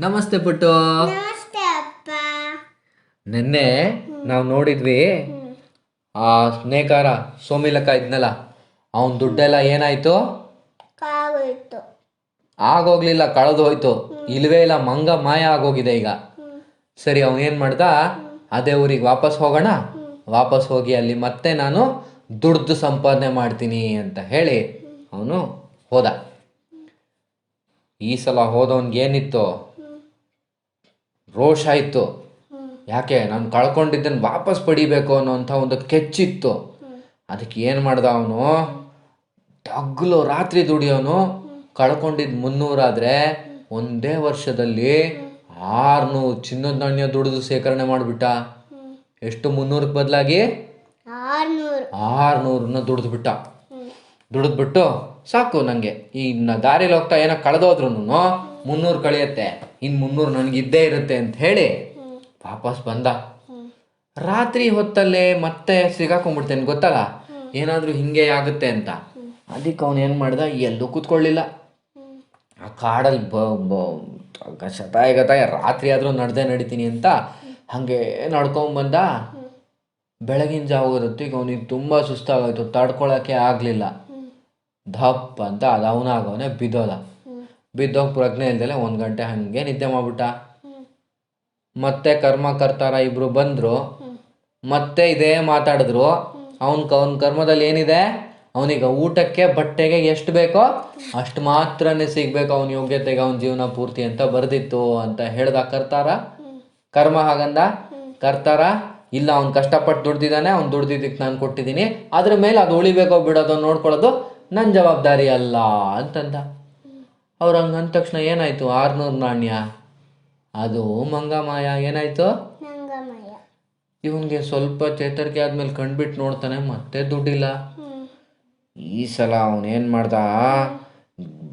ನಮಸ್ತೆ ಪುಟ್ಟು. ನಮಸ್ತೆ ಅಪ್ಪ. ನಿನ್ನೆ ನಾವು ನೋಡಿದ್ವಿ ಆ ಸ್ನೇಕಾರ ಸೋಮಿಲಕ ಇದ್ನಲ್ಲ ಅವನ ದುಡ್ಡೆಲ್ಲ ಏನಾಯ್ತು? ಆಗೋಗ್ಲಿಲ್ಲ ಕಳೆದು ಹೋಯ್ತು. ಇಲ್ವೇ ಇಲ್ಲ ಮಂಗ ಮಾಯ ಆಗೋಗಿದೆ ಈಗ. ಸರಿ ಅವನೇನ್ ಮಾಡ್ದ? ಅದೇ ಊರಿಗೆ ವಾಪಸ್ ಹೋಗೋಣ? ವಾಪಸ್ ಹೋಗಿ ಅಲ್ಲಿ ಮತ್ತೆ ನಾನು ದುಡ್ದು ಸಂಪಾದನೆ ಮಾಡ್ತೀನಿ ಅಂತ ಹೇಳಿ ಅವನು ಹೋದ. ಈ ಸಲ ಹೋದವನ್ಗೆ ಏನಿತ್ತು? ರೋಷ ಇತ್ತು. ಯಾಕೆ? ನಾನು ಕಳ್ಕೊಂಡಿದ್ದನ್ನು ವಾಪಸ್ ಪಡಿಬೇಕು ಅನ್ನೋಂಥ ಒಂದು ಕೆಚ್ಚಿತ್ತು. ಅದಕ್ಕೆ ಏನು ಮಾಡ್ದ ಅವನು? ತಗ್ಲು ರಾತ್ರಿ ದುಡಿಯೋನು. ಕಳ್ಕೊಂಡಿದ್ದು ಮುನ್ನೂರಾದರೆ ಒಂದೇ ವರ್ಷದಲ್ಲಿ ಆರುನೂರು ಚಿನ್ನದ ನಾಣ್ಯ ದುಡಿದು ಸೇಕರಣೆ ಮಾಡಿಬಿಟ್ಟ. ಎಷ್ಟು ಮುನ್ನೂರಕ್ಕೆ ಬದಲಾಗಿ? ಆರುನೂರನ್ನ ದುಡಿದ್ಬಿಟ್ಟ. ದುಡಿದ್ಬಿಟ್ಟು ಸಾಕು ನನಗೆ ಈ ದಾರಿಲಿ ಹೋಗ್ತಾ ಏನೋ ಕಳೆದೋದ್ರು ಮುನ್ನೂರು ಕಳೆಯುತ್ತೆ. ಇನ್ನು ಮುನ್ನೂರು ನನಗಿದ್ದೇ ಇರುತ್ತೆ ಅಂತ ಹೇಳಿ ವಾಪಸ್ ಬಂದ. ರಾತ್ರಿ ಹೊತ್ತಲ್ಲೇ ಮತ್ತೆ ಸಿಗಾಕೊಂಡ್ಬಿಡ್ತೇನೆ, ಗೊತ್ತಲ್ಲ? ಏನಾದರೂ ಹಿಂಗೆ ಆಗುತ್ತೆ ಅಂತ. ಅದಕ್ಕೆ ಅವನು ಏನು ಮಾಡ್ದ? ಎಲ್ಲೂ ಕೂತ್ಕೊಳ್ಳಿಲ್ಲ. ಆ ಕಾಡಲ್ಲಿ ಬ ಬ ಶತಾಯ ಗತಾಯ ರಾತ್ರಿ ಆದರೂ ನಡ್ದೆ ನಡಿತೀನಿ ಅಂತ ಹಾಗೆ ನಡ್ಕೊಂಬಂದ ಬೆಳಗಿನ ಜಾವ ಹೊತ್ತಿಗೆ ಅವನಿಗೆ ತುಂಬ ಸುಸ್ತಾಗೋಯ್ತು, ತಡ್ಕೊಳಕ್ಕೆ ಆಗಲಿಲ್ಲ. ಧಪ್ ಅಂತ ಅದು ಅವನಾಗವನೇ ಬಿದ್ದೋದ. ಬಿದ್ದೋಗಿ ಪ್ರಜ್ಞೆ ಇಲ್ದಲೆ ಒಂದು ಗಂಟೆ ಹಾಗೆ ನಿದ್ದೆ ಮಾಡ್ಬಿಟ್ಟ. ಮತ್ತೆ ಕರ್ಮ ಕರ್ತಾರ ಇಬ್ರು ಬಂದ್ರು. ಮತ್ತೆ ಇದೇ ಮಾತಾಡಿದ್ರು. ಅವನ್ ಅವನ ಕರ್ಮದಲ್ಲಿ ಏನಿದೆ? ಅವನಿಗೆ ಊಟಕ್ಕೆ ಬಟ್ಟೆಗೆ ಎಷ್ಟು ಬೇಕೋ ಅಷ್ಟು ಮಾತ್ರನೇ ಸಿಗ್ಬೇಕು ಅವನ ಯೋಗ್ಯತೆಗೆ, ಅವನ ಜೀವನ ಪೂರ್ತಿ ಅಂತ ಬರ್ದಿತ್ತು ಅಂತ ಹೇಳ್ದ ಕರ್ತಾರ. ಕರ್ಮ ಹಾಗಂದ? ಕರ್ತಾರ. ಇಲ್ಲ, ಅವ್ನು ಕಷ್ಟಪಟ್ಟು ದುಡ್ದಿದ್ದಾನೆ, ಅವ್ನು ದುಡ್ದಿದ್ದಕ್ಕೆ ನಾನು ಕೊಟ್ಟಿದ್ದೀನಿ. ಅದ್ರ ಮೇಲೆ ಅದು ಉಳಿಬೇಕೋ ಬಿಡೋದು ನೋಡ್ಕೊಳ್ಳೋದು ನನ್ನ ಜವಾಬ್ದಾರಿ ಅಲ್ಲ ಅಂತಂದ. ಅವ್ರು ಹಂಗೆ ಅಂದ ತಕ್ಷಣ ಏನಾಯ್ತು? ಆರ್ನೂರು ನಾಣ್ಯ. ಅದು ಮಂಗಮಾಯ. ಏನಾಯ್ತು? ಇವನ್ಗೆ ಸ್ವಲ್ಪ ಚೇತರಿಕೆ ಆದ್ಮೇಲೆ ಕಣ್ಬಿಟ್ಟು ನೋಡ್ತಾನೆ ಮತ್ತೆ ದುಡ್ಡಿಲ್ಲ. ಈ ಸಲ ಅವನೇನು ಮಾಡ್ದ?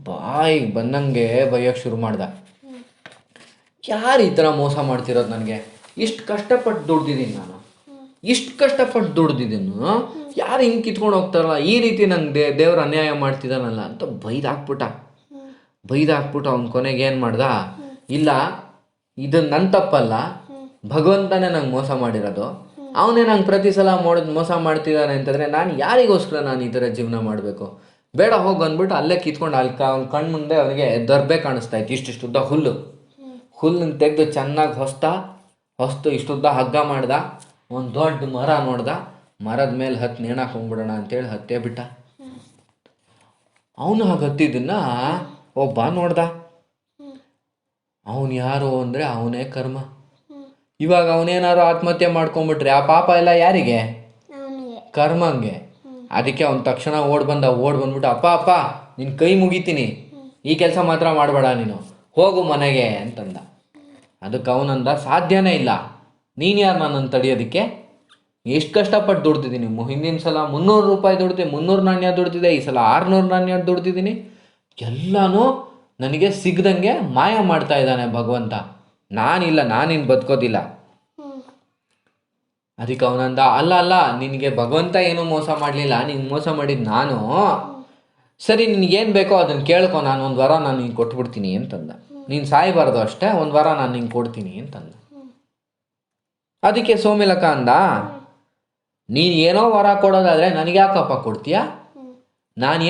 ಬಾಯಿಗೆ ಬಂದಂಗೆ ಬೈಯಕ್ಕೆ ಶುರು ಮಾಡ್ದ. ಯಾರು ಈ ಥರ ಮೋಸ ಮಾಡ್ತಿರೋದು ನನಗೆ? ಇಷ್ಟು ಕಷ್ಟಪಟ್ಟು ದುಡ್ದಿದ್ದೀನಿ ನಾನು. ಇಷ್ಟು ಕಷ್ಟಪಟ್ಟು ದುಡ್ದಿದ್ದೀನಿ ಯಾರು ಹಿಂಗೆ ಕಿತ್ಕೊಂಡು ಹೋಗ್ತಾರಲ್ಲ? ಈ ರೀತಿ ನಂಗೆ ದೇವ್ರ ಅನ್ಯಾಯ ಮಾಡ್ತಿದ್ದಾನಲ್ಲ ಅಂತ ಬೈದು ಹಾಕ್ಬಿಟ್ಟ ಬೈದು ಹಾಕ್ಬಿಟ್ಟು ಅವ್ನ ಕೊನೆಗೆ ಏನು ಮಾಡ್ದ? ಇಲ್ಲ, ಇದು ನನ್ನ ತಪ್ಪಲ್ಲ. ಭಗವಂತನೇ ನಂಗೆ ಮೋಸ ಮಾಡಿರೋದು. ಅವನೇ ನಂಗೆ ಪ್ರತಿ ಸಲ ಮಾಡೋದು ಮೋಸ ಮಾಡ್ತಿದ್ದಾನೆ ಅಂತಂದರೆ ನಾನು ಯಾರಿಗೋಸ್ಕರ ನಾನು ಈ ಥರ ಜೀವನ ಮಾಡಬೇಕು? ಬೇಡ, ಹೋಗಿ ಅಂದ್ಬಿಟ್ಟು ಅಲ್ಲೇ ಕಿತ್ಕೊಂಡು ಅಲ್ಲಿ ಕಣ್ಣು ಮುಂದೆ ಅವನಿಗೆ ದರ್ಬೆ ಕಾಣಿಸ್ತಾ ಇತ್ತು. ಇಷ್ಟಿಷ್ಟುದ್ದ ಹುಲ್ಲು. ಹುಲ್ಲನ್ನು ತೆಗೆದು ಚೆನ್ನಾಗಿ ಹೊಸ್ತ, ಹೊಸ್ತು ಇಷ್ಟುದ್ದ ಹಗ್ಗ ಮಾಡ್ದ. ಒಂದು ದೊಡ್ಡ ಮರ ನೋಡ್ದ. ಮರದ ಮೇಲೆ ಹತ್ತು ನೇಣಾಕೊಂಡ್ಬಿಡೋಣ ಅಂತೇಳಿ ಹತ್ತೇ ಬಿಟ್ಟ. ಅವನು ಹಾಗೆ ಹತ್ತಿದ್ದನ್ನ ಒಬ್ಬ ನೋಡ್ದ. ಅವನು ಯಾರು ಅಂದರೆ ಅವನೇ ಕರ್ಮ. ಇವಾಗ ಅವನೇನಾರು ಆತ್ಮಹತ್ಯೆ ಮಾಡ್ಕೊಂಬಿಟ್ರೆ ಆ ಪಾಪ ಎಲ್ಲ ಯಾರಿಗೆ? ಕರ್ಮಂಗೆ. ಅದಕ್ಕೆ ಅವ್ನು ತಕ್ಷಣ ಓಡ್ ಬಂದ ಓಡ್ ಬಂದ್ಬಿಟ್ಟು ಅಪ್ಪ ಅಪ್ಪ ನಿನ್ನ ಕೈ ಮುಗಿತೀನಿ. ಈ ಕೆಲಸ ಮಾತ್ರ ಮಾಡಬೇಡ ನೀನು. ಹೋಗು ಮನೆಗೆ ಅಂತಂದ. ಅದಕ್ಕೆ ಅವನಂದ ಸಾಧ್ಯನೇ ಇಲ್ಲ. ನೀನು ಯಾರು ನನ್ನನ್ನು ತಡೆಯೋದಕ್ಕೆ? ಎಷ್ಟು ಕಷ್ಟಪಟ್ಟು ದುಡ್ತಿದ್ದೀನಿ ಹಿಂದಿನ ಸಲ ಮುನ್ನೂರು ರೂಪಾಯಿ ದುಡ್ದೆ ಮುನ್ನೂರು ನಾಣ್ಯ ದುಡ್ದಿದೆ ಈ ಸಲ ಆರುನೂರು ನಾಣ್ಯ ದುಡ್ದಿದ್ದೀನಿ. ಎಲ್ಲನೂ ನನಗೆ ಸಿಗ್ದಂಗೆ ಮಾಯ ಮಾಡ್ತಾ ಇದ್ದಾನೆ ಭಗವಂತ. ನಾನಿಲ್ಲ, ನಾನಿನ್ ಬದುಕೋದಿಲ್ಲ. ಅದಕ್ಕೆ ಅವನಂದ, ಅಲ್ಲ ಅಲ್ಲ, ನಿನಗೆ ಭಗವಂತ ಏನು ಮೋಸ ಮಾಡಲಿಲ್ಲ, ನೀನು ಮೋಸ ಮಾಡಿದ್ದು ನಾನು. ಸರಿ ನಿನಗೇನು ಬೇಕೋ ಅದನ್ನು ಕೇಳ್ಕೊ, ನಾನು ಒಂದು ವಾರ ನಾನು ನಿಂಗೆ ಕೊಟ್ಬಿಡ್ತೀನಿ ಅಂತಂದ. ನೀನು ಸಾಯಬಾರ್ದು ಅಷ್ಟೇ, ಒಂದು ವಾರ ನಾನು ನಿಂಗೆ ಕೊಡ್ತೀನಿ ಅಂತಂದ. ಅದಕ್ಕೆ ಸೋಮಿಲಕ ಅಂದ, ನೀನು ಏನೋ ವರ ಕೊಡೋದಾದರೆ ನನಗೆ ಯಾಕಪ್ಪ ಕೊಡ್ತೀಯಾ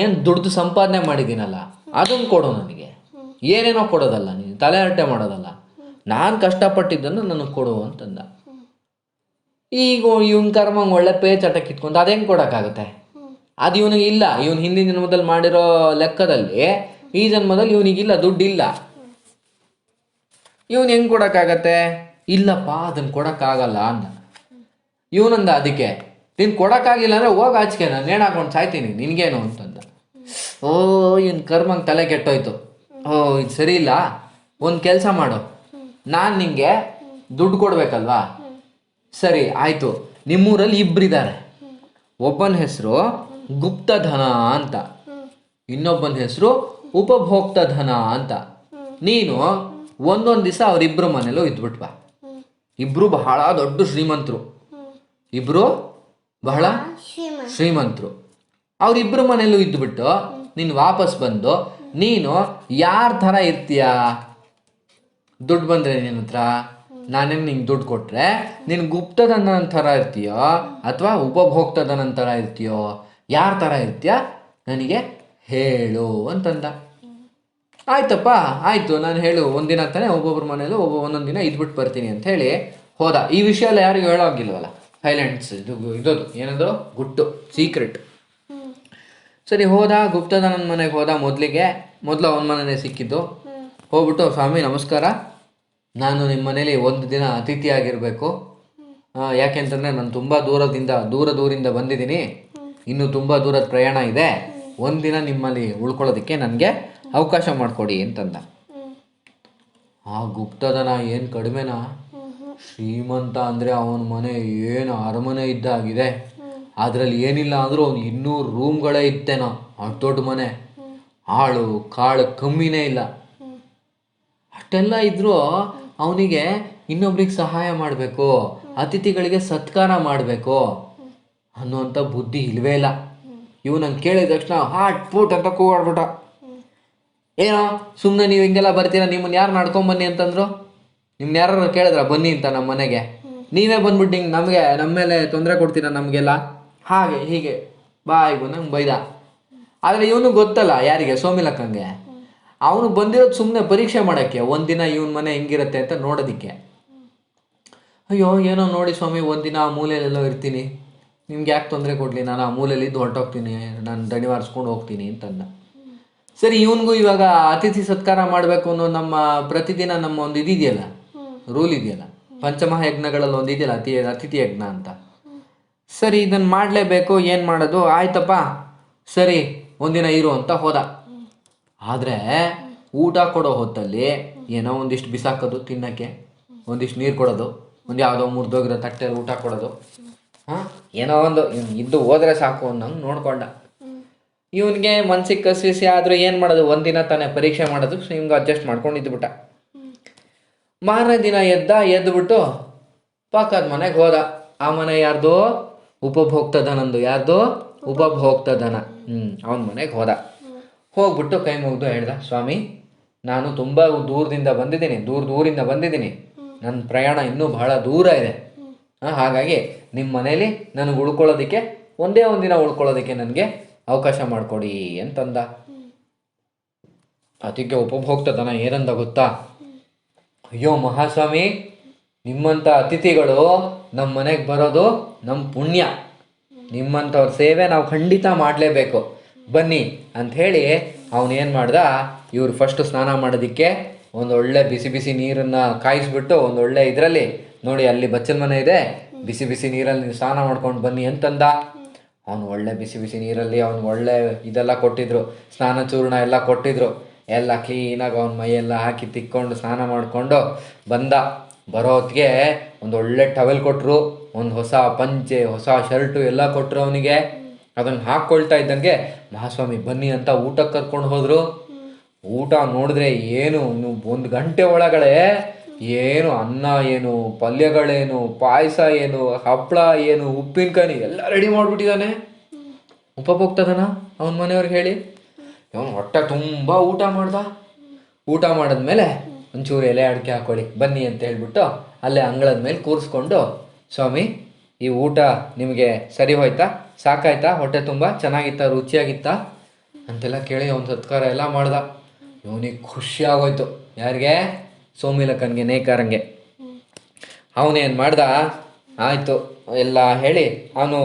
ಏನು ದುಡ್ದು ಸಂಪಾದನೆ ಮಾಡಿದ್ದೀನಲ್ಲ? ಅದನ್ನು ಕೊಡು ನನಗೆ. ಏನೇನೋ ಕೊಡೋದಲ್ಲ ನೀನು, ತಲೆ ಹರಟೆ ಮಾಡೋದಲ್ಲ. ನಾನು ಕಷ್ಟಪಟ್ಟಿದ್ದನ್ನು ನನಗೆ ಕೊಡು ಅಂತಂದ. ಈಗ ಇವನ್ ಕರ್ಮ ಒಳ್ಳೆ ಪೇ ಚಟ ಕಿತ್ಕೊಂತ ಅದು ಕೊಡೋಕ್ಕಾಗುತ್ತೆ? ಅದು ಇವನಿಗೆ ಇಲ್ಲ. ಇವನು ಹಿಂದಿನ ಜನ್ಮದಲ್ಲಿ ಮಾಡಿರೋ ಲೆಕ್ಕದಲ್ಲಿ ಈ ಜನ್ಮದಲ್ಲಿ ಇವನಿಗಿಲ್ಲ, ದುಡ್ಡಿಲ್ಲ. ಇವನು ಹೆಂಗೆ ಕೊಡೋಕ್ಕಾಗತ್ತೆ? ಇಲ್ಲಪ್ಪ ಅದನ್ನು ಕೊಡೋಕ್ಕಾಗಲ್ಲ ಅಂದ. ಇವನಂದ ಅದಕ್ಕೆ, ನೀನು ಕೊಡೋಕ್ಕಾಗಿಲ್ಲ ಅಂದರೆ ಹೋಗಿ ಆಚೆಗೆ, ನಾನು ನೇಣಾಕೊಂಡು ಸಾಯ್ತೀನಿ, ನಿನಗೇನು ಅಂತಂದ ಓ, ಇವನ್ ಕರ್ಮಂಗೆ ತಲೆ ಕೆಟ್ಟೋಯ್ತು. ಓ, ಇದು ಸರಿ ಇಲ್ಲ. ಒಂದು ಕೆಲಸ ಮಾಡು. ನಾನು ನಿಂಗೆ ದುಡ್ಡು ಕೊಡ್ಬೇಕಲ್ವಾ? ಸರಿ, ಆಯಿತು. ನಿಮ್ಮೂರಲ್ಲಿ ಇಬ್ಬರಿದ್ದಾರೆ ಒಬ್ಬನ ಹೆಸರು ಗುಪ್ತಧನ ಅಂತ. ಇನ್ನೊಬ್ಬನ ಹೆಸರು ಉಪಭೋಕ್ತ ಧನ ಅಂತ. ನೀನು ಒಂದೊಂದು ದಿವಸ ಅವರಿಬ್ಬರ ಮನೇಲೂ ಇದ್ಬಿಟ್ವ ಬಾ ಇಬ್ರು ಬಹಳ ದೊಡ್ಡ ಶ್ರೀಮಂತರು. ಇಬ್ರು ಬಹಳ ಶ್ರೀಮಂತರು. ಅವರಿಬ್ಬರ ಮನೆಯಲ್ಲೂ ಇದ್ದುಬಿಟ್ಟು ನೀನು ವಾಪಸ್ ಬಂದು ನೀನು ಯಾರ ಥರ ಇರ್ತೀಯ? ದುಡ್ಡು ಬಂದರೆ ನಿನ್ನ ಹತ್ರ? ನಾನೇನು ನಿಂಗೆ ದುಡ್ಡು ಕೊಟ್ಟರೆ ನೀನು ಗುಪ್ತದನ ಥರ ಇರ್ತೀಯೋ ಅಥವಾ ಉಪಭೋಕ್ತದನ ಥರ ಇರ್ತೀಯೋ? ಯಾರ ಥರ ಇರ್ತೀಯ? ನನಗೆ ಹೇಳು ಅಂತಂದ. ಆಯ್ತಪ್ಪ, ಆಯಿತು. ನಾನು ಹೇಳು, ಒಂದಿನ ತಾನೇ ಒಬ್ಬೊಬ್ಬರ ಮನೇಲಿ ಒಬ್ಬ ಒಂದೊಂದು ದಿನ ಇದ್ಬಿಟ್ಟು ಬರ್ತೀನಿ ಅಂತ ಹೇಳಿ ಹೋದ. ಈ ವಿಷಯ ಎಲ್ಲ ಯಾರಿಗೂ ಹೇಳೋ ಆಗಿಲ್ವಲ್ಲ ಸೈಲೆಂಟ್ಸ್ ಇದು, ಇದದು. ಏನದು? ಗುಟ್ಟು ಸೀಕ್ರೆಟ್ ಸರಿ ಹೋದ ಗುಪ್ತದನನ ಮನೆಗೆ ಹೋದ ಮೊದಲಿಗೆ ಮೊದಲು ಅವನ ಮನೆಯೇ ಸಿಕ್ಕಿದ್ದು. ಹೋಗ್ಬಿಟ್ಟು ಸ್ವಾಮಿ ನಮಸ್ಕಾರ. ನಾನು ನಿಮ್ಮ ಮನೇಲಿ ಒಂದು ದಿನ ಅತಿಥಿಯಾಗಿರಬೇಕು ಯಾಕೆಂತಂದರೆ ನಾನು ತುಂಬ ದೂರದಿಂದ ದೂರ ದೂರಿಂದ ಬಂದಿದ್ದೀನಿ. ಇನ್ನೂ ತುಂಬ ದೂರದ ಪ್ರಯಾಣ ಇದೆ. ಒಂದಿನ ನಿಮ್ಮಲ್ಲಿ ಉಳ್ಕೊಳ್ಳೋದಕ್ಕೆ ನನಗೆ ಅವಕಾಶ ಮಾಡಿಕೊಡಿ ಅಂತಂದ. ಆ ಗುಪ್ತದನ ಏನು ಕಡಿಮೆನಾ? ಶ್ರೀಮಂತ ಅಂದರೆ ಅವನ ಮನೆ ಏನು ಅರಮನೆ ಇದ್ದಾಗಿದೆ. ಅದರಲ್ಲಿ ಏನಿಲ್ಲ ಅಂದರೂ ಒಂದು ಇನ್ನೂರು ರೂಮ್ಗಳೇ ಇತ್ತೇನೋ ಅಷ್ಟು ದೊಡ್ಡ ಮನೆ. ಆಳು ಕಾಳು ಕಮ್ಮಿನೇ ಇಲ್ಲ. ಅಷ್ಟೆಲ್ಲ ಇದ್ದರೂ ಅವನಿಗೆ ಇನ್ನೊಬ್ರಿಗೆ ಸಹಾಯ ಮಾಡಬೇಕು, ಅತಿಥಿಗಳಿಗೆ ಸತ್ಕಾರ ಮಾಡಬೇಕು ಅನ್ನುವಂಥ ಬುದ್ಧಿ ಇಲ್ವೇ ಇಲ್ಲ. ಇವು ನಂಗೆ ಕೇಳಿದ ತಕ್ಷಣ, ಹಾಟ್, ಫೂಟ್ ಅಂತ ಕೂಗಾಡ್ಬಿಟ್ಟ. ಏನೋ ಸುಮ್ಮನೆ ನೀವು ಹಿಂಗೆಲ್ಲ ಬರ್ತೀರಾ? ನಿಮ್ಮನ್ನ ಯಾರು ನಡ್ಕೊಂಬನ್ನಿ? ಅಂತಂದ್ರು. ನಿಮ್ನ ಯಾರು ಕೇಳಿದ್ರ? ಬನ್ನಿ ಅಂತ ನಮ್ಮ ಮನೆಗೆ. ನೀವೇ ಬಂದ್ಬಿಟ್ಟು ಹಿಂಗೆ ನಮಗೆ ನಮ್ಮ ಮೇಲೆ ತೊಂದರೆ ಕೊಡ್ತೀರಾ ನಮಗೆಲ್ಲ? ಹಾಗೆ ಹೀಗೆ ಬಾಯಿ ಬಂದ ಬೈದ. ಆದರೆ ಇವನು ಗೊತ್ತಲ್ಲ ಯಾರಿಗೆ? ಸೋಮಿಲಕ್ಕಂಗೆ. ಅವನು ಬಂದಿರೋದು ಸುಮ್ಮನೆ ಪರೀಕ್ಷೆ ಮಾಡೋಕ್ಕೆ. ಒಂದಿನ ಇವನ ಮನೆ ಹೆಂಗಿರುತ್ತೆ ಅಂತ ನೋಡೋದಕ್ಕೆ. ಅಯ್ಯೋ ಏನೋ ನೋಡಿ ಸ್ವಾಮಿ ಒಂದಿನ ಆ ಮೂಲೆಯಲ್ಲೆಲ್ಲೋ ಇರ್ತೀನಿ. ನಿಮ್ಗೆ ಯಾಕೆ ತೊಂದರೆ ಕೊಡಲಿ? ನಾನು ಆ ಮೂಲೆಯಲ್ಲಿ ಇದ್ದು ಹೊರಟೋಗ್ತೀನಿ. ನಾನು ದಣಿವಾರಿಸ್ಕೊಂಡು ಹೋಗ್ತೀನಿ ಅಂತಂದ. ಸರಿ ಇವನಿಗೂ ಇವಾಗ ಅತಿಥಿ ಸತ್ಕಾರ ಮಾಡಬೇಕು ಅನ್ನೋ ನಮ್ಮ ಪ್ರತಿದಿನ ನಮ್ಮ ಒಂದು ಇದಿದೆಯಲ್ಲ? ರೂಲ್ ಇದೆಯಲ್ಲ? ಪಂಚಮಹಾಯಜ್ಞಗಳಲ್ಲಿ ಒಂದು ಇದೆಯಲ್ಲ ಅತಿ ಅತಿಥಿ ಯಜ್ಞ ಅಂತ? ಸರಿ ಇದನ್ನು ಮಾಡಲೇಬೇಕು, ಏನು ಮಾಡೋದು? ಆಯ್ತಪ್ಪ. ಸರಿ, ಒಂದಿನ ಇರು ಅಂತ ಹೋದ. ಆದರೆ, ಊಟ ಕೊಡೋ ಹೊತ್ತಲ್ಲಿ ಏನೋ ಒಂದಿಷ್ಟು ಬಿಸಾಕೋದು, ತಿನ್ನೋಕ್ಕೆ. ಒಂದಿಷ್ಟು ನೀರು ಕೊಡೋದು. ಒಂದು ಯಾವುದೋ ಮುರಿದೋಗಿರೋ ತಟ್ಟೆಯಲ್ಲಿ ಊಟ ಕೊಡೋದು. ಹಾಂ? ಏನೋ ಒಂದು ಇದ್ದು ಹೋದ್ರೆ ಸಾಕು ಅನ್ನೋಂಗೆ ನೋಡ್ಕೊಂಡ. ಇವನಿಗೆ ಮನ್ಸಿಗೆ ಕಸಿಸಿ ಆದರೂ ಏನು ಮಾಡೋದು? ಒಂದಿನ ತಾನೇ ಪರೀಕ್ಷೆ ಮಾಡೋದು ಹಿಂಗೆ ಅಡ್ಜಸ್ಟ್ ಮಾಡ್ಕೊಂಡು ಇದ್ಬಿಟ್ಟ. ಮಾರನೇ ದಿನ ಎದ್ದ ಎದ್ದುಬಿಟ್ಟು ಪಕ್ಕದ ಮನೆಗೆ ಹೋದ. ಆ ಮನೆ ಯಾರ್ದು ಉಪಭೋಕ್ತದನಂದು ಯಾರ್ದು? ಉಪಭೋಕ್ತದನ ಹ್ಞೂ ಅವನ ಮನೆಗೆ ಹೋದ. ಹೋಗ್ಬಿಟ್ಟು ಕೈ ಮುಗಿದು ಹೇಳ್ದ, ಸ್ವಾಮಿ, ನಾನು ತುಂಬ ದೂರದಿಂದ ಬಂದಿದ್ದೀನಿ, ದೂರ ದೂರಿಂದ ಬಂದಿದ್ದೀನಿ. ನನ್ನ ಪ್ರಯಾಣ ಇನ್ನೂ ಬಹಳ ದೂರ ಇದೆ. ಹಾಗಾಗಿ ನಿಮ್ಮ ಮನೇಲಿ ನನಗೆ ಉಳ್ಕೊಳ್ಳೋದಕ್ಕೆ, ಒಂದೇ ಒಂದಿನ ಉಳ್ಕೊಳ್ಳೋದಕ್ಕೆ ನನಗೆ ಅವಕಾಶ ಮಾಡಿಕೊಡಿ ಅಂತಂದ. ಅದಕ್ಕೆ ಉಪಭೋಕ್ತದನ ಏನಂದ ಗೊತ್ತಾ? ಅಯ್ಯೋ ಮಹಾಸ್ವಾಮಿ ನಿಮ್ಮಂಥ ಅತಿಥಿಗಳು ನಮ್ಮ ಮನೆಗೆ ಬರೋದು ನಮ್ಮ ಪುಣ್ಯ. ನಿಮ್ಮಂಥವ್ರ ಸೇವೆ ನಾವು ಖಂಡಿತ ಮಾಡಲೇಬೇಕು. ಬನ್ನಿ ಅಂಥೇಳಿ ಅವನೇನು ಮಾಡ್ದ? ಇವ್ರು ಫಸ್ಟ್ ಸ್ನಾನ ಮಾಡೋದಕ್ಕೆ ಒಳ್ಳೆ ಬಿಸಿ ಬಿಸಿ ನೀರನ್ನು ಕಾಯಿಸ್ಬಿಟ್ಟು ಒಂದು ಒಳ್ಳೆ ಇದರಲ್ಲಿ ನೋಡಿ ಅಲ್ಲಿ ಬಚ್ಚಲ ಮನೆ ಇದೆ. ಬಿಸಿ ಬಿಸಿ ನೀರಲ್ಲಿ ನೀವು ಸ್ನಾನ ಮಾಡ್ಕೊಂಡು ಬನ್ನಿ ಅಂತಂದ. ಅವನು ಒಳ್ಳೆ ಬಿಸಿ ಬಿಸಿ ನೀರಲ್ಲಿ ಅವ್ನು ಒಳ್ಳೆ ಇದೆಲ್ಲ ಕೊಟ್ಟಿದ್ರು. ಸ್ನಾನ ಚೂರ್ಣ ಎಲ್ಲ ಕೊಟ್ಟಿದ್ರು. ಎಲ್ಲ ಕ್ಲೀನಾಗಿ ಅವನ ಮೈಯೆಲ್ಲ ಹಾಕಿ ತಿಕ್ಕೊಂಡು ಸ್ನಾನ ಮಾಡಿಕೊಂಡು ಬಂದ. ಬರೋ ಹೊತ್ತಿಗೆ ಒಂದು ಒಳ್ಳೆ ಟವೆಲ್ ಕೊಟ್ಟರು ಒಂದು ಹೊಸ ಪಂಚೆ, ಹೊಸ ಶರ್ಟು ಎಲ್ಲ ಕೊಟ್ಟರು ಅವನಿಗೆ. ಅದನ್ನು ಹಾಕ್ಕೊಳ್ತಾ ಇದ್ದಂಗೆ ಮಹಾಸ್ವಾಮಿ ಬನ್ನಿ ಅಂತ ಊಟಕ್ಕೆ ಕರ್ಕೊಂಡು ಹೋದರು. ಊಟ ನೋಡಿದ್ರೆ ಏನು ಒಂದು ಗಂಟೆ ಒಳಗಡೆ ಏನು ಅನ್ನ ಏನು, ಪಲ್ಯಗಳೇನು, ಪಾಯಸ ಏನು ಹಪ್ಪಳ ಏನು, ಉಪ್ಪಿನಕಾಯಿ ಎಲ್ಲ ರೆಡಿ ಮಾಡಿಬಿಟ್ಟಿದ್ದಾನೆ ಉಪಭೋಗ್ತದನ ಅವನ ಮನೆಯವ್ರಿಗೆ ಹೇಳಿ. ಅವನು ಹೊಟ್ಟೆ ತುಂಬ ಊಟ ಮಾಡ್ದ. ಊಟ ಮಾಡಿದ್ಮೇಲೆ ಒಂಚೂರು ಎಲೆ ಅಡಿಕೆ ಹಾಕೊಳ್ಳಿ. ಬನ್ನಿ ಅಂತ ಹೇಳಿಬಿಟ್ಟು ಅಲ್ಲೇ ಅಂಗಳದ ಮೇಲೆ ಕೂರಿಸ್ಕೊಂಡು, ಸ್ವಾಮಿ, ಈ ಊಟ ನಿಮಗೆ ಸರಿ ಹೋಯ್ತಾ? ಸಾಕಾಯ್ತಾ? ಹೊಟ್ಟೆ ತುಂಬ ಚೆನ್ನಾಗಿತ್ತಾ? ರುಚಿಯಾಗಿತ್ತಾ? ಅಂತೆಲ್ಲ ಕೇಳಿ ಅವನು ಸತ್ಕಾರ ಎಲ್ಲ ಮಾಡ್ದ. ಇವನಿಗೆ ಖುಷಿ ಆಗೋಯ್ತು. ಯಾರಿಗೆ? ಸೋಮಿಲಕ್ಕನ್ಗೆ, ನೇಕಾರಂಗೆ. ಅವನೇನು ಮಾಡ್ದ? ಆಯಿತು, ಎಲ್ಲ ಹೇಳಿ. ಅವನು,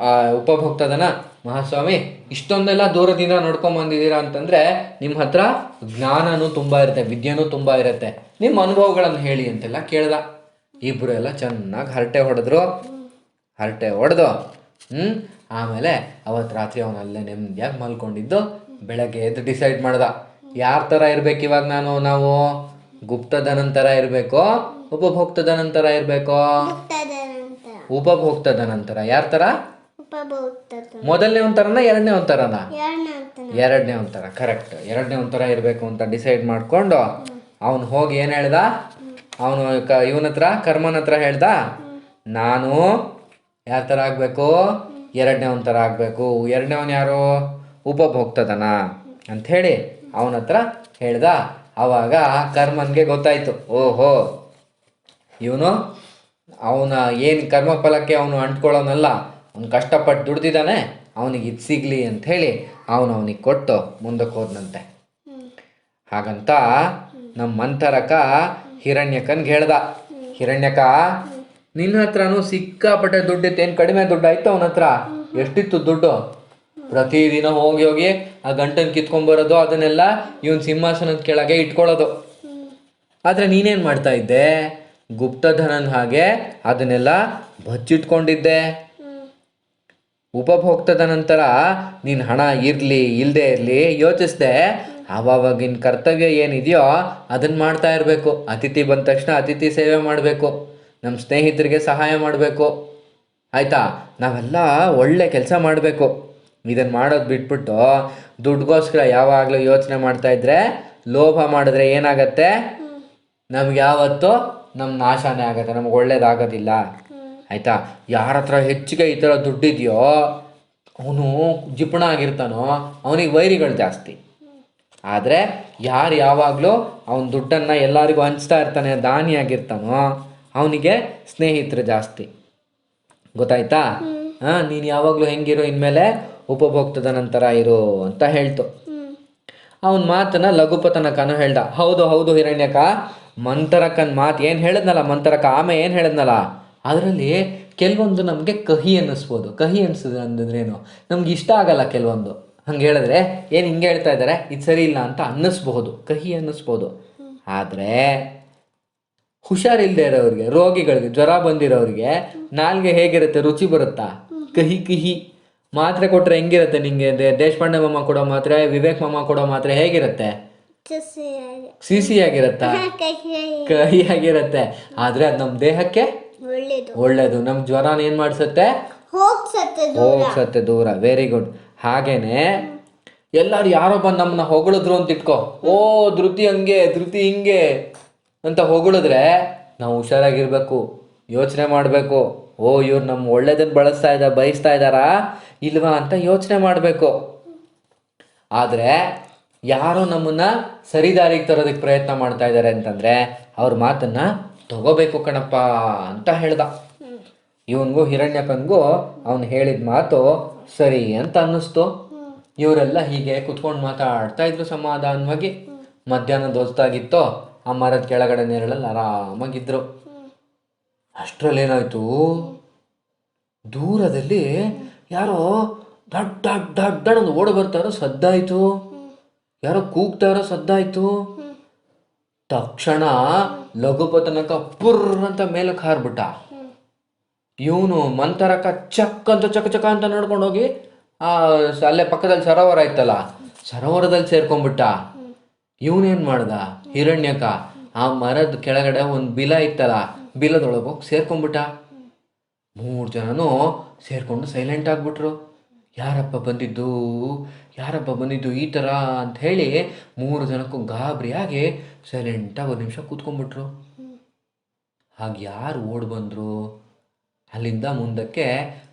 ಆ ಉಪಭೋಕ್ತದನ ಮಹಾಸ್ವಾಮಿ ಇಷ್ಟೊಂದೆಲ್ಲ ದೂರದಿಂದ ನೋಡ್ಕೊಂಬಂದಿದ್ದೀರಾ ಅಂತಂದರೆ ನಿಮ್ಮ ಹತ್ರ ಜ್ಞಾನನೂ ತುಂಬ ಇರುತ್ತೆ ವಿದ್ಯೆನೂ ತುಂಬ ಇರುತ್ತೆ. ನಿಮ್ಮ ಅನುಭವಗಳನ್ನು ಹೇಳಿ ಅಂತೆಲ್ಲ ಕೇಳ್ದ. ಇಬ್ಬರು ಎಲ್ಲ ಚೆನ್ನಾಗಿ ಹರಟೆ ಹೊಡೆದ್ರು. ಹರಟೆ ಹೊಡೆದು ಹ್ಞೂ ಆಮೇಲೆ ಅವತ್ತು ರಾತ್ರಿ ಅವನಲ್ಲೇ ಅಲ್ಲೇ ನೆಮ್ಮದಿಯಾಗಿ ಮಲ್ಕೊಂಡಿದ್ದು ಬೆಳಗ್ಗೆ ಎದ್ದು ಡಿಸೈಡ್ ಮಾಡ್ದ. ಯಾರ ಥರ ಇರ್ಬೇಕು ಇವಾಗ ನಾನು ನಾವು? ಗುಪ್ತಧನನ್ ಥರ ಇರಬೇಕೋ? ಉಪಭೋಕ್ತ ಧನಂತರ ಇರಬೇಕೋ? ಉಪಭೋಕ್ತ ನಂತರ ಯಾರ ಥರ ಮೊದಲನೇ ಒಂಥರನ ಎರಡನೇ ಒಂಥರನ? ಎರಡನೇ ಒಂಥರ. ಕರೆಕ್ಟ್ ಎರಡನೇ ಒಂಥರ ಇರಬೇಕು ಅಂತ ಡಿಸೈಡ್ ಮಾಡಿಕೊಂಡು ಅವನು ಹೋಗಿ ಏನು ಹೇಳ್ದ? ಅವನು ಕ ಇವನ ಹತ್ರ ಕರ್ಮನ ಹತ್ರ ಹೇಳ್ದ? ನಾನು ಯಾವ ಥರ ಆಗಬೇಕು? ಎರಡನೇ ಒಂಥರ ಆಗಬೇಕು. ಎರಡನೇ ಅವನು ಯಾರು? ಉಪಭೋಗ್ತದನ ಅಂಥೇಳಿ ಅವನ ಹತ್ರ ಹೇಳ್ದ. ಆವಾಗ ಕರ್ಮನ್ಗೆ ಗೊತ್ತಾಯ್ತು. ಓಹೋ ಇವನು ಅವನ ಏನು ಕರ್ಮಫಲಕ್ಕೆ ಅವನು ಅಂಟ್ಕೊಳ್ಳೋನಲ್ಲ ಅವ್ನು ಕಷ್ಟಪಟ್ಟು ದುಡ್ದಿದ್ದಾನೆ, ಅವನಿಗೆ ಇದು ಸಿಗಲಿ ಅಂತ ಹೇಳಿ ಅವನು ಅವನಿಗೆ ಕೊಟ್ಟು ಮುಂದಕ್ಕೆ ಹೋದನಂತೆ. ಹಾಗಂತ ನಮ್ಮ ಮಂಥರಕ ಹಿರಣ್ಯಕನ್ಗೆ ಹೇಳ್ದ, ಹಿರಣ್ಯಕ, ನಿನ್ನ ಹತ್ರನೂ ಸಿಕ್ಕಾಪಟ್ಟೆ ದುಡ್ಡಿತ್ತು ಏನು ಕಡಿಮೆ ದುಡ್ಡು ಆಯ್ತು ಅವನ ಹತ್ರ? ಎಷ್ಟಿತ್ತು ದುಡ್ಡು? ಪ್ರತಿದಿನ ಹೋಗಿ ಹೋಗಿ ಆ ಗಂಟನ್ ಕಿತ್ಕೊಂಬರೋದು ಅದನ್ನೆಲ್ಲ ಇವನ್ ಸಿಂಹಾಸನದ ಕೆಳಗೆ ಇಟ್ಕೊಳ್ಳೋದು. ಆದರೆ ನೀನೇನ್ ಮಾಡ್ತಾ ಇದ್ದೆ? ಗುಪ್ತಧನನ್ ಹಾಗೆ ಅದನ್ನೆಲ್ಲ ಬಚ್ಚಿಟ್ಕೊಂಡಿದ್ದೆ. ಉಪಭೋಕ್ತದ ನಂತರ ನಿನ್ನ ಹಣ ಇರಲಿ ಇಲ್ಲದೆ ಇರಲಿ ಯೋಚಿಸ್ದೆ ಆವಾಗಿನ ಕರ್ತವ್ಯ ಏನಿದೆಯೋ ಅದನ್ನು ಮಾಡ್ತಾ ಇರಬೇಕು. ಅತಿಥಿ ಬಂದ ತಕ್ಷಣ ಅತಿಥಿ ಸೇವೆ ಮಾಡಬೇಕು. ನಮ್ಮ ಸ್ನೇಹಿತರಿಗೆ ಸಹಾಯ ಮಾಡಬೇಕು. ಆಯಿತಾ? ನಾವೆಲ್ಲ ಒಳ್ಳೆ ಕೆಲಸ ಮಾಡಬೇಕು. ಇದನ್ನು ಮಾಡೋದು ಬಿಟ್ಬಿಟ್ಟು ದುಡ್ಡುಗೋಸ್ಕರ ಯಾವಾಗಲೂ ಯೋಚನೆ ಮಾಡ್ತಾ ಇದ್ರೆ ಲೋಭ ಮಾಡಿದ್ರೆ ಏನಾಗತ್ತೆ? ನಮ್ಗೆ ಯಾವತ್ತೂ ನಮ್ಮ ನಾಶನೇ ಆಗತ್ತೆ. ನಮ್ಗೆ ಒಳ್ಳೇದಾಗೋದಿಲ್ಲ. ಆಯಿತಾ? ಯಾರ ಹತ್ರ ಹೆಚ್ಚಿಗೆ ಈ ಥರ ದುಡ್ಡಿದೆಯೋ ಅವನು ಜಿಪುಣ ಆಗಿರ್ತಾನೋ ಅವನಿಗೆ ವೈರಿಗಳು ಜಾಸ್ತಿ. ಆದರೆ ಯಾರು ಯಾವಾಗಲೂ ಅವನ ದುಡ್ಡನ್ನು ಎಲ್ಲರಿಗೂ ಹಂಚ್ತಾ ಇರ್ತಾನೆ ದಾನಿ ಆಗಿರ್ತಾನೋ ಅವನಿಗೆ ಸ್ನೇಹಿತರು ಜಾಸ್ತಿ. ಗೊತ್ತಾಯ್ತಾ? ಹಾಂ ನೀನು ಯಾವಾಗಲೂ ಹೆಂಗಿರೋ ಇನ್ಮೇಲೆ ಉಪಭೋಕ್ತದ ನಂತರ ಇರು ಅಂತ ಹೇಳ್ತು. ಅವನ ಮಾತನ್ನ ಲಘುಪತನಕನು ಹೇಳ್ದ. ಹೌದು ಹೌದು ಹಿರಣ್ಯಕ ಮಂತರಕನ್ ಮಾತು ಏನು ಹೇಳಿದ್ನಲ್ಲ ಮಂತರಕ ಆಮೆ ಏನು ಹೇಳಿದ್ನಲ್ಲ? ಅದರಲ್ಲಿ ಕೆಲವೊಂದು ನಮಗೆ ಕಹಿ ಅನ್ನಿಸ್ಬೋದು. ಕಹಿ ಅನ್ನಿಸಿದ್ರೆ ಅಂದ್ರೇನು ನಮ್ಗೆ ಇಷ್ಟ ಆಗಲ್ಲ ಕೆಲವೊಂದು. ಹಂಗೆ ಹೇಳಿದ್ರೆ ಏನು ಹಿಂಗೆ ಹೇಳ್ತಾ ಇದ್ದಾರೆ ಇದು ಸರಿ ಇಲ್ಲ ಅಂತ ಅನ್ನಿಸ್ಬಹುದು. ಕಹಿ ಅನ್ನಿಸ್ಬೋದು. ಆದರೆ ಹುಷಾರಿಲ್ಲದೆ ಇರೋರಿಗೆ ರೋಗಿಗಳಿಗೆ ಜ್ವರ ಬಂದಿರೋರಿಗೆ ನಾಲ್ಗೆ ಹೇಗಿರುತ್ತೆ? ರುಚಿ ಬರುತ್ತಾ? ಕಹಿ ಕಹಿ. ಮಾತ್ರೆ ಕೊಟ್ಟರೆ ಹೆಂಗಿರುತ್ತೆ ನಿಂಗೆ? ದೇ- ದೇಶಪಾಂಡೆ ಮಾಮ ಕೊಡೋ ಮಾತ್ರೆ ವಿವೇಕ್ ಮಾಮ ಕೊಡೋ ಮಾತ್ರೆ ಹೇಗಿರುತ್ತೆ? ಸಿಹಿಯಾಗಿರುತ್ತಾ ಕಹಿ ಕಹಿಯಾಗಿರುತ್ತೆ. ಆದರೆ ಅದು ನಮ್ಮ ದೇಹಕ್ಕೆ ಒಳ್ಳೇದು. ಒಳ್ಳೇದು. ನಮ್ಮ ಜ್ವರನ ಏನ್ ಮಾಡಿಸುತ್ತೆ? ಹೋಗ್ಸತ್ತೆ ಹೋಗ್ಸತ್ತೆ ದೂರ. ವೆರಿ ಗುಡ್ ಹಾಗೇನೆ ಎಲ್ಲರೂ ಯಾರೋ ಬಂದು ನಮ್ಮನ್ನ ಹೊಗಳಿದ್ರು ಅಂತ ಇಟ್ಕೋ. ಓ ಧೃತಿ ಹಂಗೆ ಧೃತಿ ಹಿಂಗೆ ಅಂತ ಹೊಗಳಿದ್ರೆ ನಾವು ಹುಷಾರಾಗಿರ್ಬೇಕು. ಯೋಚನೆ ಮಾಡಬೇಕು. ಓ ಇವ್ರು ನಮ್ಮ ಒಳ್ಳೇದನ್ನು ಬಳಸ್ತಾ ಇದ್ದಾರೆ ಬಯಸ್ತಾ ಇದ್ದಾರಾ ಇಲ್ವಾ ಅಂತ ಯೋಚನೆ ಮಾಡಬೇಕು. ಆದರೆ ಯಾರೋ ನಮ್ಮನ್ನ ಸರಿದಾರಿಗೆ ತರೋದಕ್ಕೆ ಪ್ರಯತ್ನ ಮಾಡ್ತಾ ಇದ್ದಾರೆ ಅಂತಂದ್ರೆ ಅವ್ರ ಮಾತನ್ನ ತಗೋಬೇಕು ಕಣಪ್ಪ ಅಂತ ಹೇಳ್ದ. ಇವನಿಗೂ ಹಿರಣ್ಯಕನ್ಗೂ ಅವನು ಹೇಳಿದ ಮಾತು ಸರಿ ಅಂತ ಅನ್ನಿಸ್ತು. ಇವರೆಲ್ಲ ಹೀಗೆ ಕುತ್ಕೊಂಡು ಮಾತಾಡ್ತಾ ಇದ್ರು ಸಮಾಧಾನವಾಗಿ. ಮಧ್ಯಾಹ್ನದ ಹೊತ್ತಾಗಿತ್ತು ಆ ಮರದ ಕೆಳಗಡೆ ನೆರಳಲ್ಲಿ ಆರಾಮಾಗಿದ್ರು. ಅಷ್ಟರಲ್ಲಿ ಏನಾಯ್ತು ದೂರದಲ್ಲಿ ಯಾರೋ ದಡ್ಡ ಡಡ್ ಅಂತ ಓಡಿ ಬರ್ತಾರೋ ಸದ್ದಾಯ್ತು. ಯಾರೋ ಕೂಗ್ತಾ ಇರೋ ಸದ್ದಾಯ್ತು. ತಕ್ಷಣ ಲಘುಪತನಕ ಪುರ್ ಅಂತ ಮೇಲಕ್ಕೆ ಹಾರ್ಬಿಟ್ಟ. ಇವನು ಮಂತರಕ ಚಕ್ ಅಂತ ಚಕ ಚಕ ಅಂತ ನಡ್ಕೊಂಡು ಹೋಗಿ, ಆ ಅಲ್ಲೇ ಪಕ್ಕದಲ್ಲಿ ಸರೋವರ ಇತ್ತಲ್ಲ, ಸರೋವರದಲ್ಲಿ ಸೇರ್ಕೊಂಡ್ಬಿಟ್ಟ. ಇವನೇನ್ ಮಾಡ್ದ? ಹಿರಣ್ಯಕ, ಆ ಮರದ ಕೆಳಗಡೆ ಒಂದು ಬಿಲ ಇತ್ತಲ್ಲ, ಬಿಲದೊಳಗೆ ಹೋಗಿ ಸೇರ್ಕೊಂಡ್ಬಿಟ್ಟ. ಮೂರು ಜನನು ಸೇರ್ಕೊಂಡು ಸೈಲೆಂಟ್ ಆಗ್ಬಿಟ್ರು. ಯಾರಪ್ಪ ಬಂದಿದ್ದು? ಯಾರಪ್ಪ ಬಂದಿದ್ದು ಈ ಥರ ಅಂತ ಹೇಳಿ ಮೂರು ಜನಕ್ಕೂ ಗಾಬರಿಯಾಗಿ ಸೈಲೆಂಟಾಗಿ ಒಂದು ನಿಮಿಷ ಕೂತ್ಕೊಂಡ್ಬಿಟ್ರು. ಹಾಗೆ ಯಾರು ಓಡ್ ಬಂದರು? ಅಲ್ಲಿಂದ ಮುಂದಕ್ಕೆ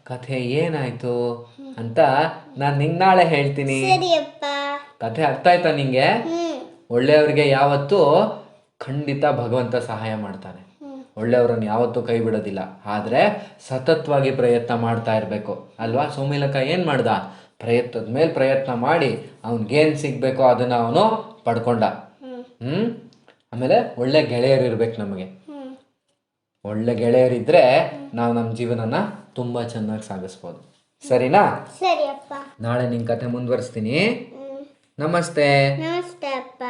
ಕಥೆ ಏನಾಯ್ತು ಅಂತ ನಾನು ನಿಂಗೆ ನಾಳೆ ಹೇಳ್ತೀನಿ. ಕಥೆ ಅರ್ಥ ಆಯ್ತಾ ನಿಂಗೆ ಒಳ್ಳೆಯವ್ರಿಗೆ ಯಾವತ್ತೂ ಖಂಡಿತ ಭಗವಂತ ಸಹಾಯ ಮಾಡ್ತಾನೆ. ಒಳ್ಳೆಯವ್ರನ್ನ ಯಾವತ್ತೂ ಕೈ ಬಿಡೋದಿಲ್ಲ. ಆದರೆ ಸತತವಾಗಿ ಪ್ರಯತ್ನ ಮಾಡ್ತಾ ಇರಬೇಕು. ಅಲ್ವಾ? ಸೋಮಿಲಕ ಏನು ಮಾಡ್ದ? ಪ್ರಯತ್ನದ ಮೇಲೆ ಪ್ರಯತ್ನ ಮಾಡಿ ಅವ್ನಿಗೇನು ಸಿಗಬೇಕೋ ಅದನ್ನು ಅವನು ಪಡ್ಕೊಂಡ. ಹ್ಞೂ ಆಮೇಲೆ ಒಳ್ಳೆ ಗೆಳೆಯರು ಇರ್ಬೇಕು ನಮಗೆ. ಒಳ್ಳೆ ಗೆಳೆಯರಿದ್ರೆ ನಾವು ನಮ್ಮ ಜೀವನನ ತುಂಬ ಚೆನ್ನಾಗಿ ಸಾಗಿಸ್ಬೋದು. ಸರಿನಾ? ನಾಳೆ ನಿನ್ನ ಕಥೆ ಮುಂದುವರಿಸ್ತೀನಿ. ನಮಸ್ತೆ. ನಮಸ್ತೆ ಅಪ್ಪ.